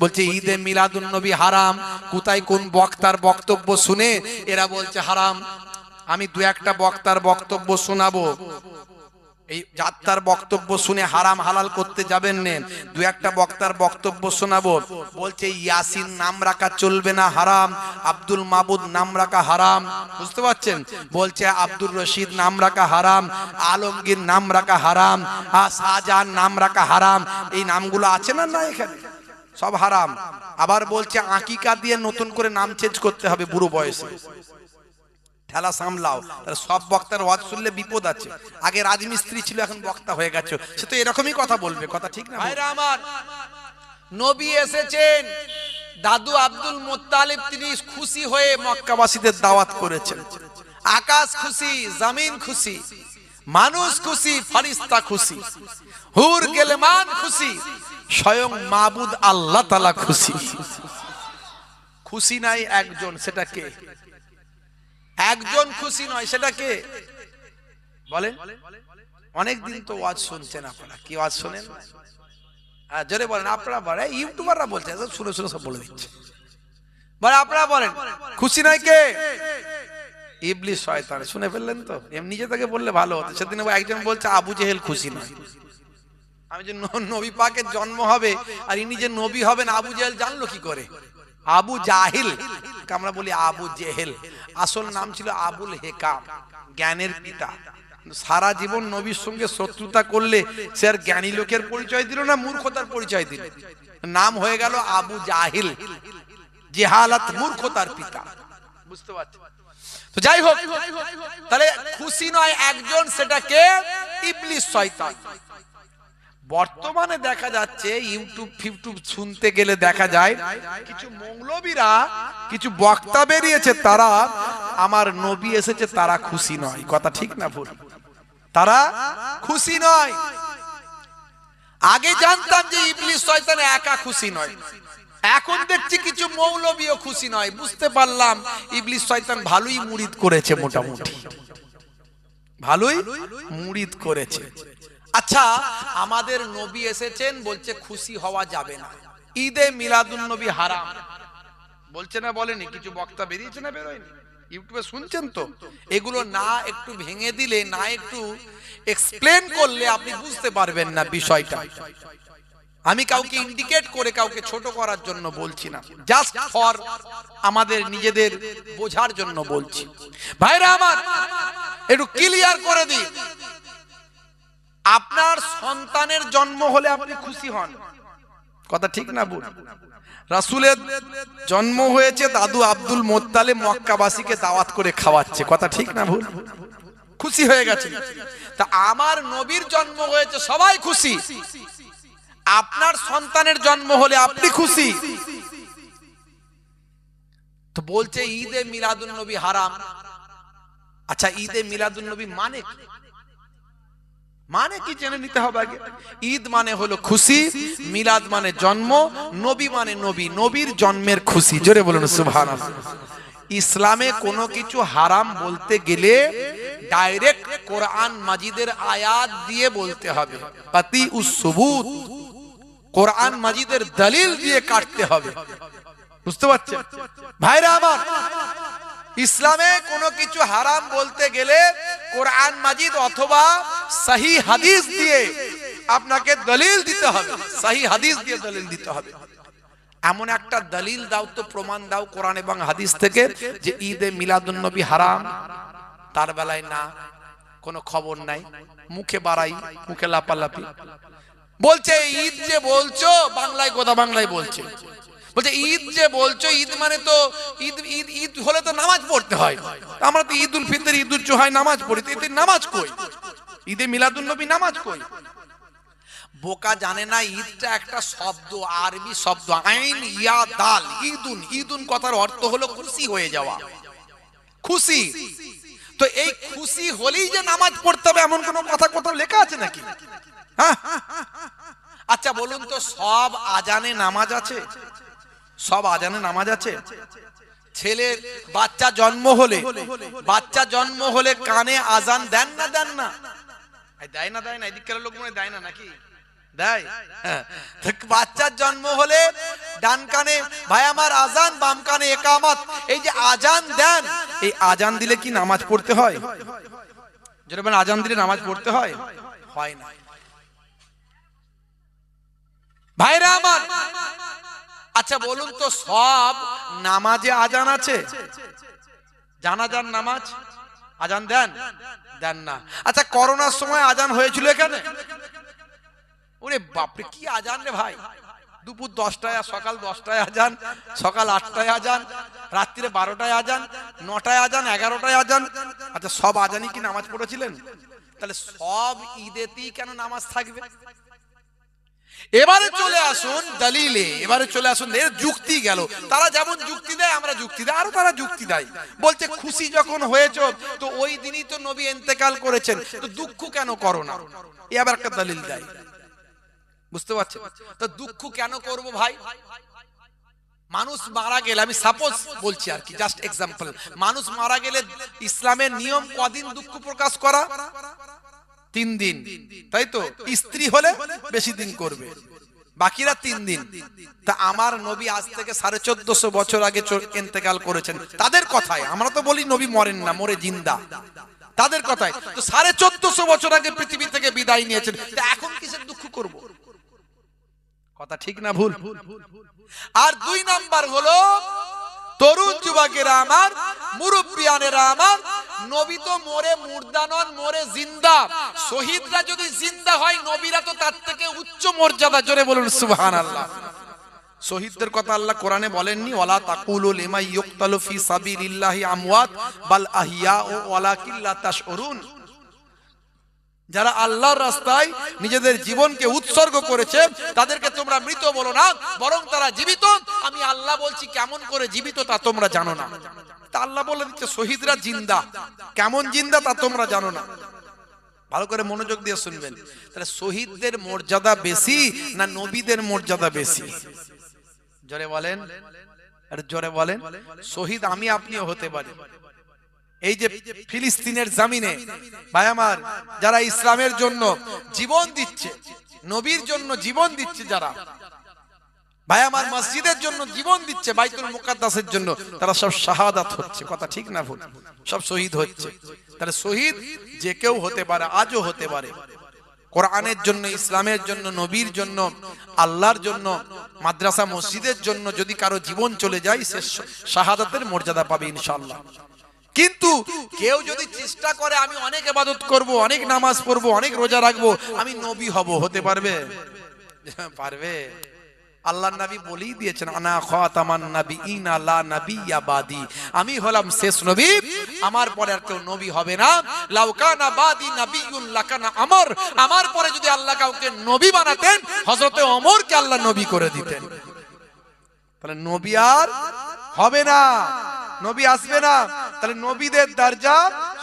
বলছে, ঈদে মিলাদুন নবী হারাম। কোথায় কোন বক্তার বক্তব্য শুনে এরা বলছে, হারাম, আমি দু একটা বক্তার বক্তব্য শোনাবো। এই যাত্রার বক্তব্য শুনে হারাম হালাল করতে যাবেন নে, দু একটা বক্তার বক্তব্য শোনাবো। বলছে, ইয়াসিন নাম রাখা চলবে না হারাম, আব্দুল মাবুদ নাম রাখা হারাম। বুঝতে পারছেন? বলছে, আব্দুর রশিদ নাম রাখা হারাম, আলমগীর নাম রাখা হারাম শাহজাহান নাম রাখা হারাম। এই নামগুলো আছে না না এখানে? সব হারাম। আবার বলছে, আকিকা দিয়ে নতুন করে নাম চেঞ্জ করতে হবে বুড়ো বয়সে। ঠেলা সামলাও। সব বক্তার ওয়াজ শুনলে বিপদ আছে। আগে রাজমিস্ত্রি ছিল, এখন বক্তা হয়ে গেছে। সে তো এরকমই কথা বলবে, কথা ঠিক না ভাইরা আমার, নবী এসেছেন। দাদু আব্দুল মোত্তালিব, তিনি খুশি হয়ে মক্কাবাসীদের দাওয়াত করেছেন। আকাশ খুশি, জামিন খুশি, মানুষ খুশি ফারিস্তা খুশি। হুর গেলেমান খুশি, স্বয়ং মাবুদ আল্লাহ তালা খুশি। খুশি নাই একজন, সেটা কে? একজন খুশি নয়, সেটা কে? বলেন। অনেক দিন তো ওয়াজ শুনছেন আপনারা, কি ওয়াজ শোনেন? হ্যাঁ জোরে বলেন, আপনারা বলে ইউটিউবাররা বলছে শুনে শুনে সব বলে দিচ্ছে। বলে আপনারা বলেন, খুশি নয় কে? ইবলিস শয়তান, শুনে ফেললেন তো? এমনি নিজে থেকে বললে ভালো হতো, সেদিন একজন বলছে, আবু জেহেল খুশি নয়। আমি যে নবী পাকের জন্ম হবে আর ইনি যে নবী হবেন আবু জেহেল জানলো কি করে? আবু জাহিল আমরা বলি আবু জেহেল। আসল নাম ছিল আবুল হেকাম, জ্ঞানের পিতা। সারা জীবন নবীর সঙ্গে শত্রুতা করলে সে আর জ্ঞানী লোকের পরিচয় দিল না, মূর্খতার পরিচয় দিল। নাম হয়ে গেল আবু জাহিল, জেহালাত মূর্খতার পিতা। বুঝতে পারছি? তো যাই হোক, তাহলে খুশি নয় একজন, সেটা কে? ইবলিস শয়তান। বর্তমানে দেখা যাচ্ছে ইউটিউব ফিউটিউব শুনতে গেলে দেখা যায়, কিছু মৌলবীরা, কিছু বক্তা বেরিয়েছে, তারা আমার নবী এসেছে, তারা খুশি নয়। কথা ঠিক না ভুল? তারা খুশি নয়। আগে জানতাম যে ইবলিস শয়তান একা খুশি নয়। এখন দেখছি কিছু মৌলবীও খুশি নয়। বুঝতে পারলাম, ইবলিস শয়তান ভালোই মুরিদ করেছে মোটামুটি। ভালোই মুরিদ করেছে। আচ্ছা আমাদের নবী এসেছেন, বলছে খুশি হওয়া যাবে না। ঈদে মিলাদুন নবী হারাম। বলছে না বলেনি, কিছু বক্তা বেরিয়েছে না বেরোয়নি? ইউটিউবে শুনছেন তো? এগুলো না একটু ভেঙে দিলে, না একটু এক্সপ্লেন করলে আপনি বুঝতে পারবেন না বিষয়টা। আমি কাউকে ইন্ডিকেট করে কাউকে ছোট করার জন্য বলছি না। জাস্ট ফর আমাদের নিজেদের বোঝার জন্য বলছি। ভাইরা আমার, একটু ক্লিয়ার করে দিই। আপনার সন্তানের জন্ম হলে আপনি খুশি হন। কথা ঠিক না ভুল? রাসুলের জন্ম হয়েছে দাদু আব্দুল মোত্তালে মক্কাবাসীকে দাওয়াত করে খাওয়াচ্ছে। কথা ঠিক না ভুল? খুশি হয়ে গেছে। তা আমার নবীর জন্ম হয়েছে, সবাই খুশি। আপনার সন্তানের জন্ম হলে আপনি খুশি। তো বলছে ঈদে মিলাদুন নবী হারাম। আচ্ছা ঈদে মিলাদুন নবী মানে? মানে কি জেনে নিতে হবে আগে? ঈদ মানে হলো খুশি, মিলাদ মানে জন্ম, নবী মানে নবী, নবীর জন্মের খুশি। জোরে বলুন, সুবহানাল্লাহ। ইসলামে কোনো কিছু হারাম বলতে গেলে ডাইরেক্ট কোরআন মাজিদের আয়াত দিয়ে বলতে হবে। পাতি উসবুত কোরআন মাজিদের দলিল দিয়ে কাটতে হবে। বুঝতে পারছেন? ভাইরা আমার ইসলামে কোনো কিছু হারাম বলতে গেলে কোরআন মাজিদ অথবা সহি হাদিস দিয়ে আপনাকে দলিল দিতে হবে। সহি হাদিস দিয়ে দলিল দিতে হবে। এমন একটা দলিল দাও তো, প্রমাণ দাও কোরআন এবং হাদিস থেকে যে ঈদে মিলাদুন নবী হারাম। তার বেলায় না, কোনো খবর নাই, মুখে বাড়াই, মুখে লাপালাপি। বলছে, ঈদ যে বলছো, বাংলায় গোদা বাংলায় বলছে। বলছে, ঈদ যে বলছো, ঈদ মানে তো, ঈদ ঈদ ঈদ হলে তো নামাজ পড়তে হয়। আমরা তো ঈদ উল ফিতর ঈদ উল জোহায় নামাজ পড়ি, তো নামাজ কই? ঈদে মিলাদুন নবী নামাজ কই? বোকা জানে না, ঈদটা একটা শব্দ, আরবি শব্দ। আইন ইয়া দাল, ঈদুন ঈদুন কথার অর্থ হলো খুশি হয়ে যাওয়া। খুশি। তো এই খুশি হলেই যে নামাজ পড়তে হবে, এমন কোন কথা কোথাও লেখা আছে নাকি? হ্যাঁ? আচ্ছা বলুন তো, সব আজানে নামাজ আছে? সব আজানে নামাজ আছে? ছেলের বাচ্চা জন্ম হলে, বাচ্চা জন্ম হলে কানে আজান দেন না দেন না? দেয় না দেয় না, এদিককার লোক মনে দেয় না নাকি? হ্যাঁ। বাচ্চার জন্ম হলে ডান কানে, ভাই আমার আজান, বাম কানে একামত। এই যে আজান দেন, এই আজান দিলে কি নামাজ পড়তে হয়? আজান দিলে নামাজ পড়তে হয়? হয় না। ভাইরা আমার আচ্ছা বলুন তো, সব নামাজে আজান আছে? জানাজান নামাজ? আজান দেন? দেন না। আচ্ছা করোনার সময় আজান হয়েছিল এখানে? ওরে বাপরে, কি আজান রে ভাই? দুপুর দশটায় সকাল দশটায় আজান, সকাল আটটায় আজান, রাত্রিরে বারোটায় আজান, নটায় আজান, এগারোটায় আজান। আচ্ছা সব আজানই কি নামাজ পড়েছিলেন? তাহলে সব ঈদেতেই কেন নামাজ থাকবে? এবারে চলে আসুন দলিলে, এবারে চলে আসুন, এর যুক্তি গেল। তারা যেমন যুক্তি দেয়, আমরা যুক্তি দেয় আরও তারা যুক্তি দেয়। বলছে, খুশি যখন হয়েছ, তো ওই দিনই তো নবী ইন্তেকাল করেছেন, তো দুঃখ কেন করো না? এ আবার একটা দলিল দেয়। বুঝতে পারছেন? তো দুঃখ কেন করব ভাই? মানুষ মারা গেলে, আমি সাপোজ বলছি আর কি জাস্ট এক্সাম্পল মানুষ মারা গেলে ইসলামের নিয়ম কদিন দুঃখ প্রকাশ করা? তিন দিন। তাই তো? স্ত্রী হলে বেশি দিন করবে। বাকিরা তিন দিন। তা আমার নবী আজ থেকে সাড়ে চোদ্দশো বছর আগে ইন্তেকাল করেছেন। তাদের কথায় আমরা তো বলি নবী মরেন না মরে জিন্দা। তাদের কথায় তো সাড়ে চোদ্দশো বছর আগে পৃথিবী থেকে বিদায় নিয়েছেন। তা এখন কিসের দুঃখ করব? কথা ঠিক না ভুল? আর দুই নাম্বার হলো তরুণ যুবকেরা আমার, মুরব্বিয়ানেরা আমার, নবী তো মরে মুর্দানন মরে জিন্দা। শহীদরা যদি জিন্দা হয়, নবীরা তো তার থেকে উচ্চ মর্যাদা। জোরে বলুন সুবহান আল্লাহ শহীদদের কথা আল্লাহ কোরআনে বলেননি, ওয়ালা তাকুলু লিমা ইয়ুকতালু ফি সাবিলিল্লাহি আমওয়াত, বাল আহিয়া ও ওয়ালাকিন তাশউরুন। যারা আল্লাহর রাস্তায় নিজেদের জীবনকে উৎসর্গ করেছে, তাদেরকে তোমরা মৃত বলো না, বরং তারা জীবিত। আমি আল্লাহ বলছি, কেমন করে জীবিত তা তোমরা জানো না। তা আল্লাহ বলে দিচ্ছে, শহীদরা জিন্দা। কেমন জিন্দা তা তোমরা জানো না। ভালো করে মনোযোগ দিয়ে শুনবেন। তাহলে শহীদদের মর্যাদা বেশি না নবীদের মর্যাদা বেশি? জোরে বলেন। জোরে বলেন। শহীদ আমি, আপনিও হতে পারি এই যে ফিলিস্তিনের জামিনে, ভাই আমার, যারা ইসলামের জন্য জীবন দিচ্ছে, নবীর জন্য জীবন দিচ্ছে যারা, ভাই আমার মসজিদের জন্য জীবন দিচ্ছে, বাইতুল মুকাদ্দাসের জন্য, তারা সব শাহাদাত হচ্ছে, কথা ঠিক না ভুল? সব শহীদ হচ্ছে। তাহলে শহীদ যে কেউ হতে পারে, আজও হতে পারে। কোরআনের জন্য, ইসলামের জন্য, নবীর জন্য, আল্লাহর জন্য, মাদ্রাসা, মসজিদের জন্য যদি কারও জীবন চলে যায়, সে শাহাদাতের মর্যাদা পাবে ইনশাআল্লাহ। কিন্তু কেউ যদি চেষ্টা করে, আমি অনেক ইবাদত করব, অনেক নামাজ পড়ব, অনেক রোজা রাখব, আমি নবী হব, হতে পারবে? পারবে। আল্লাহ নবী বলেই দিয়েছেন আমি হলাম শেষ নবী, আমার পরে আর কেউ নবী হবে না। আমর পরে যদি আল্লাহ কাউকে নবী বানাতেন, হযরতে ওমরকে আল্লাহ নবী করে দিতেন। তাহলে নবী আর হবে না। নবী আসবে না। তাহলে নবীদের দরজা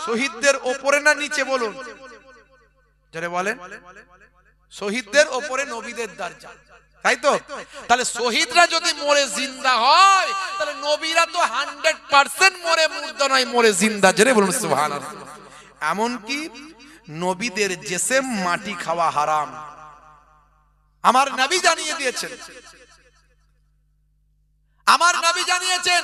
শহীদদের ওপরে না নিচে বলুন? যারা বলেন। শহীদদের ওপরে নবীদের দরজা। তাই তো? তাহলে শহীদরা যদি মরে জিন্দা হয়, তাহলে নবীরা তো হান্ড্রেড পার্সেন্ট মরে মুর্দা নয়, মরে জিন্দা। জেনে বলুন সুহান এমনকি নবীদের জেসেম মাটি খাওয়া হারাম। আমার নবী জানিয়ে দিয়েছেন। আমার নবী জানিয়েছেন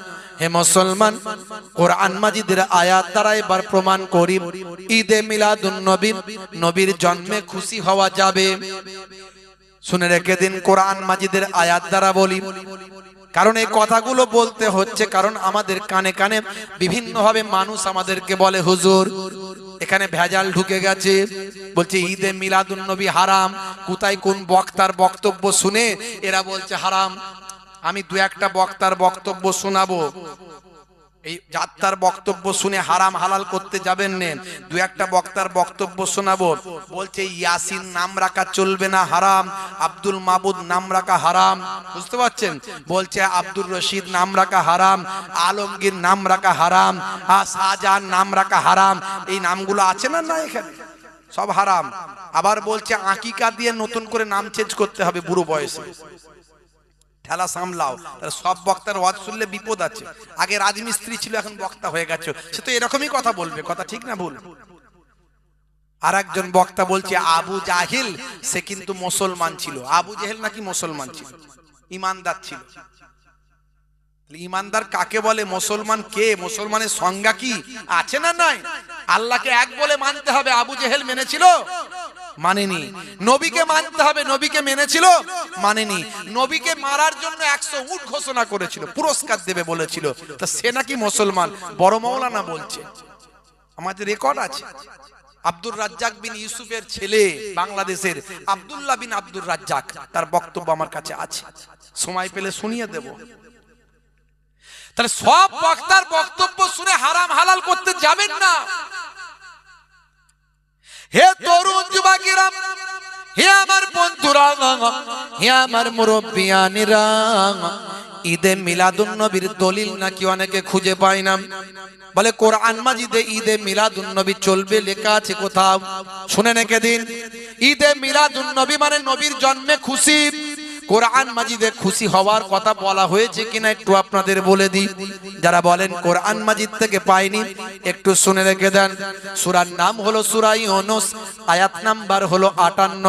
হে মুসলমান, কোরআন মাজিদের আয়াত দ্বারা এবার প্রমাণ করি। ঈদে মিলাদুন নবী, নবীর জন্মে খুশি হওয়া যাবে। শুনে রেখে দিন কোরআন মাজিদের আয়াত দ্বারা বলি। কারণ এই কথাগুলো বলতে হচ্ছে, কারণ আমাদের কানে কানে বিভিন্ন ভাবে মানুষ আমাদেরকে বলে, হুজুর, এখানে ভেজাল ঢুকে গেছে। বলছে, ঈদে মিলাদুন নবী হারাম। কোথায় কোন বক্তার বক্তব্য শুনে এরা বলছে, হারাম। আমি দু একটা বক্তার বক্তব্য শোনাবো। এই যাত্রার বক্তব্য শুনে হারাম হালাল করতে যাবেন নেন দু একটা বক্তার বক্তব্য শোনাবো। বলছে, ইয়াসিন নাম রাখা চলবে না হারাম। আব্দুল মাবুদ নাম রাখা হারাম। বুঝতে পারছেন? বলছে, আব্দুর রশিদ নাম রাখা হারাম। আলমগীর নাম রাখা হারাম। আর শাহজাহান নাম রাখা হারাম। এই নামগুলো আছে না না এখানে? সব হারাম। আবার বলছে, আকিকা দিয়ে নতুন করে নাম চেঞ্জ করতে হবে বুড়ো বয়সে। ঠেলা সামলাও। তাহলে সব বক্তার ওয়াজ শুনলে বিপদ আছে। আগে রাজমিস্ত্রি ছিল, এখন বক্তা হয়ে গেছে। সে তো এরকমই কথা বলবে। কথা ঠিক না ভুল? আর একজন বক্তা বলছে, আবু জাহিল, সে কিন্তু মুসলমান ছিল। আবু জাহেল নাকি মুসলমান ছিল? ইমানদার ছিল। ইমানদার কাকে বলে? মুসলমান কে? মুসলমানের সংজ্ঞা কি? আছে না নাই? আল্লাহকে এক বলে মানতে হবে। আবু জেহেল মেনেছিল? মানেনি। নবীকে মানতে হবে, নবীকে মেনেছিল, মানেনি। নবীকে মারার জন্য একশো উট ঘোষণা করেছিল, পুরস্কার দেবে বলেছিল। তা সে নাকি মুসলমান? বড় মৌলানা বলছে। আমাদের রেকর্ড আছে। আব্দুর রাজ্জাক বিন ইউসুফের ছেলে বাংলাদেশের, আব্দুল্লাহ বিন আব্দুর রাজ্জাক, তার বক্তব্য আমার কাছে আছে। সময় পেলে শুনিয়ে দেব। তাহলে সব বক্তার বক্তব্য শুনে হারাম হালাল করতে যাবেন না হে তরুণ যুবকেরা হে আমার বন্ধুরা, হে আমার মুরব্বিয়ানিরা, ঈদে মিলাদুন নবীর দলিল নাকি অনেকে খুঁজে পাই না? বলে, কোরআন মাজিদে ঈদে মিলাদুন নবী চলবে, লেখা আছে কোথাও। শুনে নেকে দিন ঈদে মিলাদুন নবী মানে নবীর জন্মে খুশি। কোরআন মাজিদে খুশি হওয়ার কথা বলা হয়েছে কিনা একটু আপনাদের বলে দিই। যারা বলেন কোরআন মাজিদ থেকে পাইনি, একটু শুনে রেখে দেন। সুরার নাম হলো সুরাই অনুস আয়াত নাম্বার হলো আটান্ন।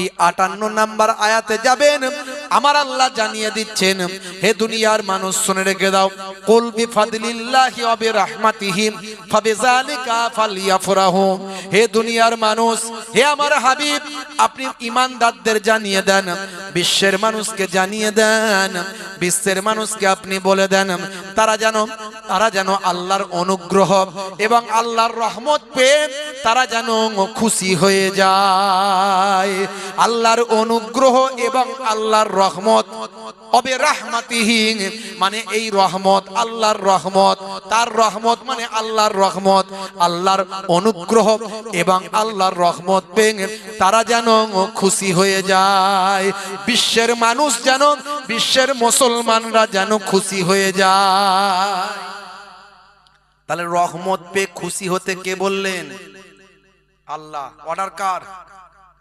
এই আটান্ন নাম্বার আয়াতে যাবেন, আমার আল্লাহ জানিয়ে দিচ্ছেন, হে দুনিয়ার মানুষ, শুনে রেখে দাও। কুল বিফাদলিল্লাহি ওয়া বিরহমাতিহি, ফাবিযালিকা ফালইয়াফরাহু হে দুনিয়ার মানুষ, হে আমার হাবিব, আপনি ইমানদারদের জানিয়ে দেন, বিশ্বের মানুষকে জানিয়ে দেন, বিশ্বের মানুষকে আপনি বলে দেন, তারা যেন তারা যেন আল্লাহর অনুগ্রহ এবং আল্লাহর রহমত পেয়ে তারা যেন খুশি হয়ে যায়। আল্লাহর অনুগ্রহ এবং আল্লাহর রহমত অবে রাহমাতিহীন মানে এই রহমত আল্লাহর রহমত। তার রহমত মানে আল্লাহর রহমত। আল্লাহর অনুগ্রহ এবং আল্লাহর রহমত পেয়ে তারা যেন খুশি হয়ে যায়। বিশ্বের মানুষ যেন, বিশ্বের মুসলমানরা যেন খুশি হয়ে যায়। তাহলে রহমত পেয়ে খুশি হতে কে বললেন? আল্লাহ। অর্ডার কার?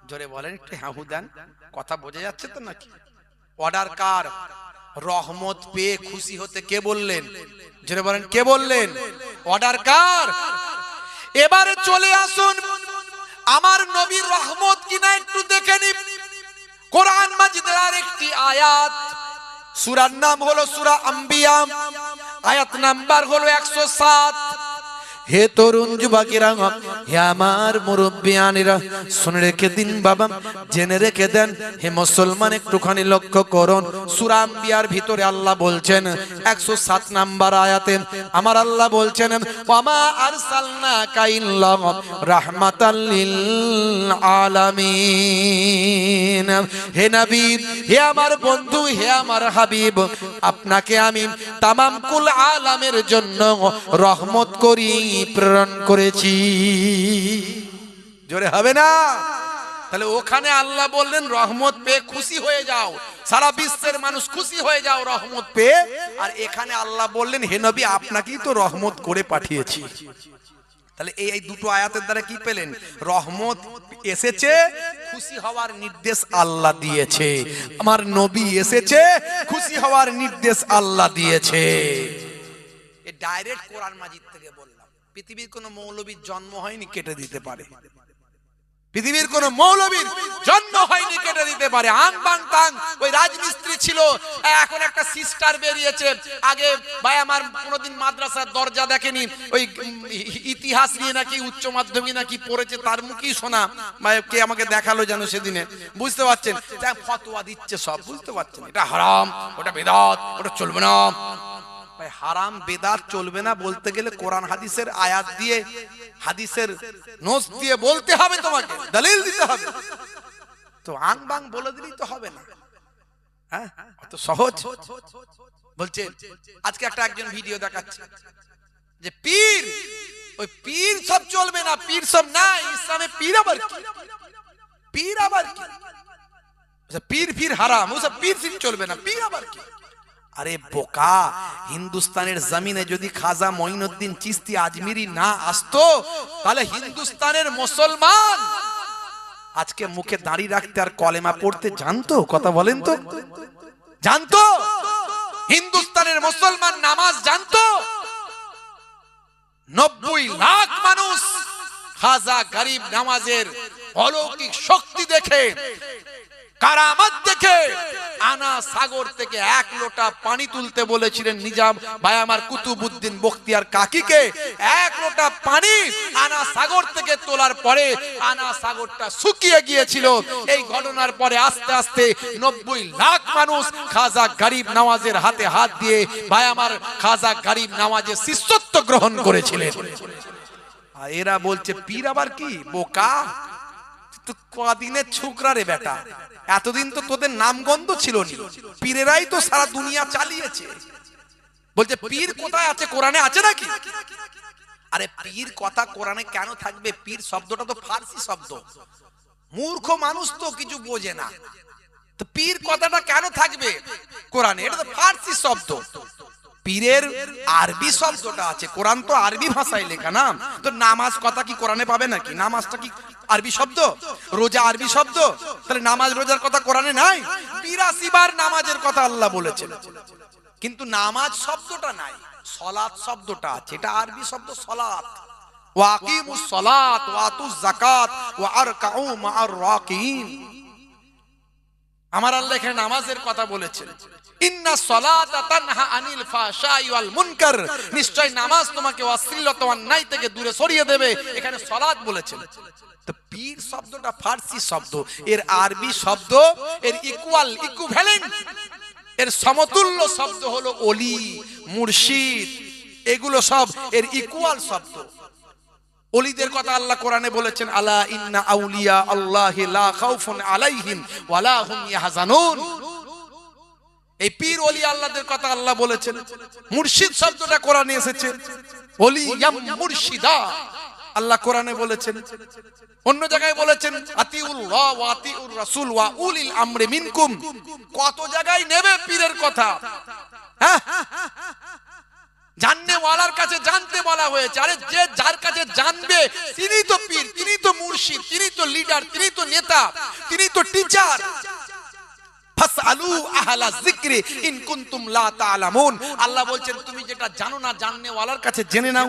জোরে বলেন একটু হাহু দেন। কথা বোঝা যাচ্ছে তো নাকি? অর্ডার কার? রহমত পেয়ে খুশি হতে কে বললেন? জেনে বলেন, কে বললেন? অর্ডার কার? এবারে চলে আসুন। আমার নবীর রহমত কিনা একটু দেখে নি কোরআন মাজিদের আর একটি আয়াত। সুরার নাম হলো সুরা আম্বিয়াম আয়াত নাম্বার হলো 107 হে তরুণ যুবকেরা, হে আমার মুরব্বিয়ানিরা, শুনে রেখে দিন বাবা, জেনে রেখে দেন, হে মুসলমান, একটুখানি লক্ষ্য করুন। সূরা আম্বিয়ার ভিতরে আল্লাহ বলছেন 107 নাম্বার আয়াতে, আমার আল্লাহ বলছেন, ওয়ামা আরসালনাকা ইল্লা রাহমাতাল লিল আলামিন হে নবী, হে আমার বন্ধু, হে আমার হাবিব, আপনাকে আমি তামাম কুল আলামের জন্য রহমত করি। প্রেরণ করেছি। জোরে হবে না? তাহলে ওখানে আল্লাহ বললেন রহমত পেয়ে খুশি হয়ে যাও। সারা বিশ্বের মানুষ খুশি হয়ে যাও রহমত পেয়ে। আর এখানে আল্লাহ বললেন হে নবী আপনাকেই তো রহমত করে পাঠিয়েছি। তাহলে এই এই দুটো আয়াতের দ্বারা কি পেলেন? রহমত এসেছে খুশি হওয়ার নির্দেশ আল্লাহ দিয়েছে। আমার নবী এসেছে খুশি হওয়ার নির্দেশ আল্লাহ দিয়েছে। এ ডাইরেক্ট কোরআন মাজিদ থেকে বললাম পৃথিবীর কোনো মৌলবীর জন্ম হয়নি, কেটে দিতে পারে। পৃথিবীর কোন মৌলবীর জন্ম হয়নি, কেটে দিতে পারে। আং বাং তাং, ওই রাজমিস্ত্রি ছিল, এখন একটা সিস্টার বেরিয়েছে। আগে ভাই আমার কোনোদিন মাদ্রাসার দরজা দেখেনি, ওই ইতিহাস নিয়ে নাকি, উচ্চ মাধ্যমিক নাকি পড়েছে, তার মুখেই শোনা। ভাই, কে আমাকে দেখাল যেন সেদিনে? বুঝতে পারছেন? ফতোয়া দিচ্ছে সব, বুঝতে পারছেন? এটা হারাম, ওটা বেদাত, ওটা চলবে না। ভাই হারাম বেদাত চলবে না বলতে গেলে কোরআন হাদিসের আয়াত দিয়ে হাদিসের নোস দিয়ে বলতে হবে তোমাকে দলিল দিতে হবে। তো আং বাং বলে দিলেই তো হবে না। হ্যাঁ? অত সহজ। বলছে আজকে একটা একজন ভিডিও দেখাচ্ছে যে পীর ওই পীর সব চলবে না পীর সব না ইসলামে পীর আবার কি? পীর আবার কি? বলছে, পীর ফির হারাম ওসব পীর ফির চলবে না পীর আবার কি? আরে বোকা, হিন্দুস্তানের জমিনে যদি খাজা মঈনুদ্দিন চিস্তি আজমিরি না আসতো, তাহলে হিন্দুস্তানের মুসলমান আজকে মুখে দাঁড়িয়ে রাখতে আর কলেমা পড়তে জানতো? কথা বলেন তো। জানতো? হিন্দুস্তানের মুসলমান নামাজ জানতো? নব্বই লাখ মানুষ খাজা গরিব নামাজের অলৌকিক শক্তি দেখে কারামাত দেখে আনা সাগর থেকে এক লোটা পানি তুলতে বলেছিলেন নিজাম, ভাই, আমার কুতুবুদ্দিন বখতিয়ার কাকিকে এক লোটা পানি আনা সাগর থেকে তোলার পরে আনা সাগরটা শুকিয়ে গিয়েছিল। এই ঘটনার পরে আস্তে আস্তে নব্বই লাখ মানুষ খাজা গরিব নামাজের হাতে হাত দিয়ে, ভাই, আমার খাজা গরিব নামাজের শিষ্যত্ব গ্রহণ করেছিলেন। এরা বলছে, পীর আবার কি? বোকা? কদিনের ছোকরা রে বেটা। এতদিন তো তোদের নামগন্ধ ছিল পীরেরাই তো সারা দুনিয়া চালিয়েছে। বলছে, পীর কোথায় আছে? কোরআনে আছে নাকি? আরে, পীর কথা কোরআনে কেন থাকবে? পীর শব্দটা তো ফার্সি শব্দ। মূর্খ মানুষ তো কিছু বোঝে না। তো পীর কথাটা কেন থাকবে? কোরআনে, এটা তো ফার্সি শব্দ। পীরের আরবি শব্দটা আছে। কোরআন তো আরবি ভাষায় লেখা না। তো নামাজ কথা কি কোরআনে পাবে নাকি? নামাজটা কি আরবি শব্দ? রোজা আরবি শব্দ? তাহলে নামাজ রোজার কথা কোরআনে নাই? বিরাশি বার নামাজের কথা আল্লাহ বলেছেন। কিন্তু নামাজ শব্দটা নাই, সলাৎ শব্দটা আছে। এটা আরবি শব্দ সলাৎ। ওয়াকিমুস সলাত ওয়াতুজ যাকাত, ওয়া আরকাউ মা'আর রাকিন। আমার আল্লাহ এখানে নামাজের কথা বলেছেন। নামাজ তোমাকে দূরে সরিয়ে দেবে। এখানে সলাত বলেছেন। আরবি শব্দ, এর সমতুল্য শব্দ হলো অলি, মুর্শিদ। এগুলো সব এর ইকুয়াল শব্দ। অলিদের কথা আল্লাহ কোরআনে বলেছেন, আলা ইন্না আউলিয়া আল্লাহি লা খাউফুন আলাইহিম এই পীর ওলি আল্লাহদের কথা আল্লাহ বলেছেন। মুর্শিদ শব্দটা কোরআনে এসেছে। ইয়াম মুর্শিদা। আল্লাহ কোরআনে বলেছেন। অন্য জায়গায় বলেছেন, আতিউল্লাহ ওয়া আতিউর রাসূল ওয়া উলিল আমরি মিনকুম। কত জায়গায় নেবে পীরের কথা। হ্যাঁ? জাননে ওয়ালার কাছে জানতে বলা হয়েছে। আরে যে যার কাছে জানবে, তিনি তো পীর, তিনি তো মুর্শিদ, তিনি তো লিডার, তিনি তো নেতা, তিনি তো টিচার। আল্লাহ বলছেন তুমি যেটা জানো না জাননে ওয়ালার কাছে জেনে নাও।